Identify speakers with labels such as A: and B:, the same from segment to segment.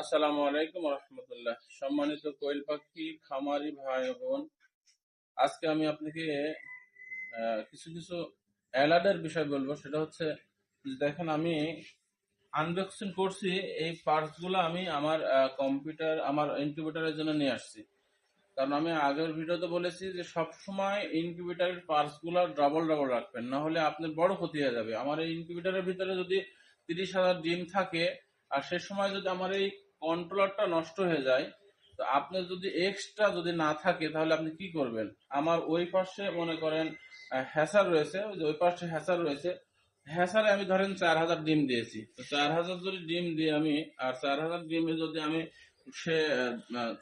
A: আসসালামু আলাইকুম রহমতুল্লাহ। সম্মানিত কোয়েল পাখি, খামারি ভাই বোন, আজকে আমি আপনাকে কিছু কিছু অ্যালার্টের বিষয় বলব। সেটা হচ্ছে, দেখেন আমি আনবক্সিং করছি, এই পার্টসগুলো আমি আমার কম্পিউটার আমার ইনকিউবেটারের জন্য নিয়ে আসছি। কারণ আমি আগের ভিডিওতে বলেছি যে সব সময় ইনকিউবেটারের পার্টসগুলো ডাবল ডাবল রাখবেন। না হলে আপনার বড় ক্ষতি হয়ে যাবে। আমার এই ইনকিউবেটারের ভিতরে যদি তিরিশ হাজার ডিম থাকে, আর সে সময় যদি আমার এই কন্ট্রোলারটা নষ্ট হয়ে যায়, তো আপনার যদি এক্সট্রা যদি না থাকে, তাহলে আপনি কি করবেন? আমার ওই পাশে মনে করেন হ্যাসার রয়েছে, ওই যে ওই পাশে হ্যাসার রয়েছে। হ্যাসারে আমি ধরেন চার হাজার ডিম দিয়েছি। তো চার হাজার যদি ডিম দিয়ে আমি, আর চার হাজার ডিমে যদি আমি সে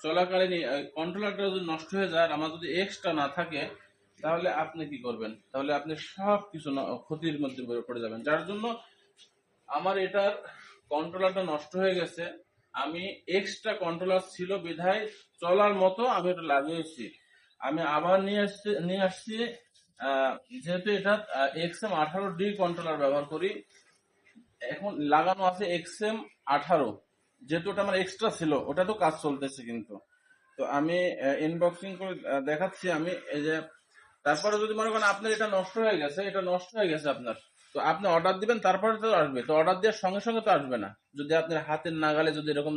A: চলাকালীন কন্ট্রোলারটা যদি নষ্ট হয়ে যায় আমার যদি এক্সট্রা না থাকে, তাহলে আপনি কি করবেন? তাহলে আপনি সব কিছু ক্ষতির মধ্যে পড়ে যাবেন। যার জন্য আমার এটার কন্ট্রোলারটা নষ্ট হয়ে গেছে। আমি এক্সট্রা কন্ট্রোলার ছিল বিধায় চলার মতো আমি এটা লাগিয়েছি। আমি আবার নিয়ে আসছি নিয়ে আসছি যেহেতু এটা এক্স এম আঠারো ডি কন্ট্রোলার ব্যবহার করি, এখন লাগানো আছে এক্সএম আঠারো। যেহেতু ওটা আমার এক্সট্রা ছিল ওটা তো কাজ চলতেছে কিন্তু। তো আমি ইনবক্সিং করে দেখাচ্ছি আমি, এই যে, তারপরে যদি মনে করেন আপনার এটা নষ্ট হয়ে গেছে, এটা নষ্ট হয়ে গেছে আপনার। তো আপনি অর্ডার দিবেন, তারপরে তো আসবে। তো অর্ডার দেওয়ার সঙ্গে সঙ্গে তো আসবে না। যদি আপনার হাতের নাগালে যদি এরকম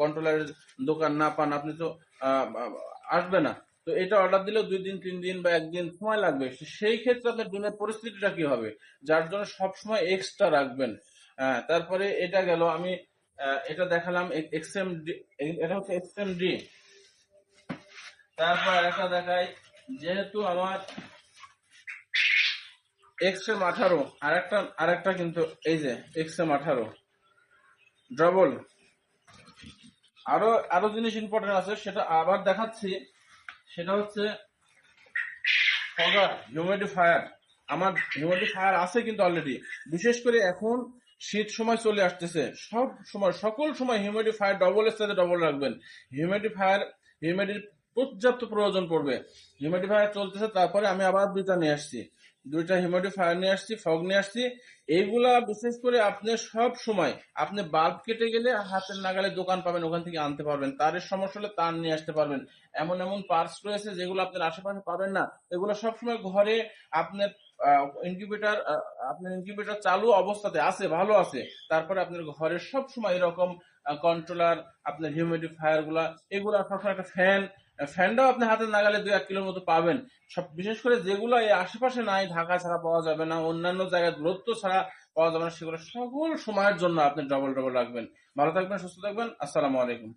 A: কন্ট্রোলারের দোকান না পান, আপনি তো আসবে না। তো এটা অর্ডার দিলেও দুই দিন, তিন দিন বা একদিন সময় লাগবে। সেই ক্ষেত্রে আপনার ডিমের পরিস্থিতিটা কি হবে? যার জন্য সব সময় এক্সট্রা রাখবেন। হ্যাঁ তারপরে এটা গেল, আমি এটা দেখালাম এক্সএম এটা হচ্ছে এক্সএম ডি তারপর একটা দেখাই, যেহেতু আমার এক্সএম আঠারো আরেকটা আরেকটা কিন্তু এই যে এক্সএম আঠারো ডবল আরও আরও জিনিস ইম্পর্টেন্ট আছে, সেটা আবার দেখাচ্ছি। সেটা হচ্ছে ফগার হিউমিডিফায়ার আমার হিউমিডিফায়ার আছে কিন্তু অলরেডি বিশেষ করে এখন শীত সময় চলে আসতেছে। সব সময়, সকল সময় হিউমিডিফায়ার ডবলের সাথে ডবল রাখবেন। হিউমিডিফায়ার হিউমিডির পর্যাপ্ত প্রয়োজন পড়বে। হিউমিডিফায়ার চলতেছে, তারপরে আমি আবার দুইটা নিয়ে আসছি। দুইটা হিউমিডিফায়ার নিয়ে আসছি, ফগ নিয়ে আসছি, এইগুলা বিশেষ করে আপনি সব সময়, আপনি বাল্ব কেটে গেলে হাতের নাগালে দোকান পাবেন, ওখান থেকে আনতে পারবেন। তারের সমস্যা হলে তার নিয়ে আসতে পারবেন। এমন এমন পার্টস রয়েছে যেগুলো আপনার আশেপাশে পাবেন না। এগুলো সবসময় ঘরে আপনার ইনকিউবেটার আপনার ইনকিউবেটার চালু অবস্থাতে আছে, ভালো আছে। তারপরে আপনার ঘরের সব সময় এরকম কন্ট্রোলার আপনার হিউমিডিফায়ারগুলা, এগুলা সবসময় একটা ফ্যান ফ্যানটাও আপনি হাতের নাগালে দুই, এক কিলোর মতো পাবেন। সব, বিশেষ করে যেগুলো এই আশেপাশে নাই, ঢাকা ছাড়া পাওয়া যাবে না, অন্যান্য জায়গায় দূরত্ব ছাড়া পাওয়া যাবে না, সেগুলো সকল সময়ের জন্য আপনি ডবল ডবল রাখবেন। ভালো থাকবেন, সুস্থ থাকবেন, আসসালামু আলাইকুম।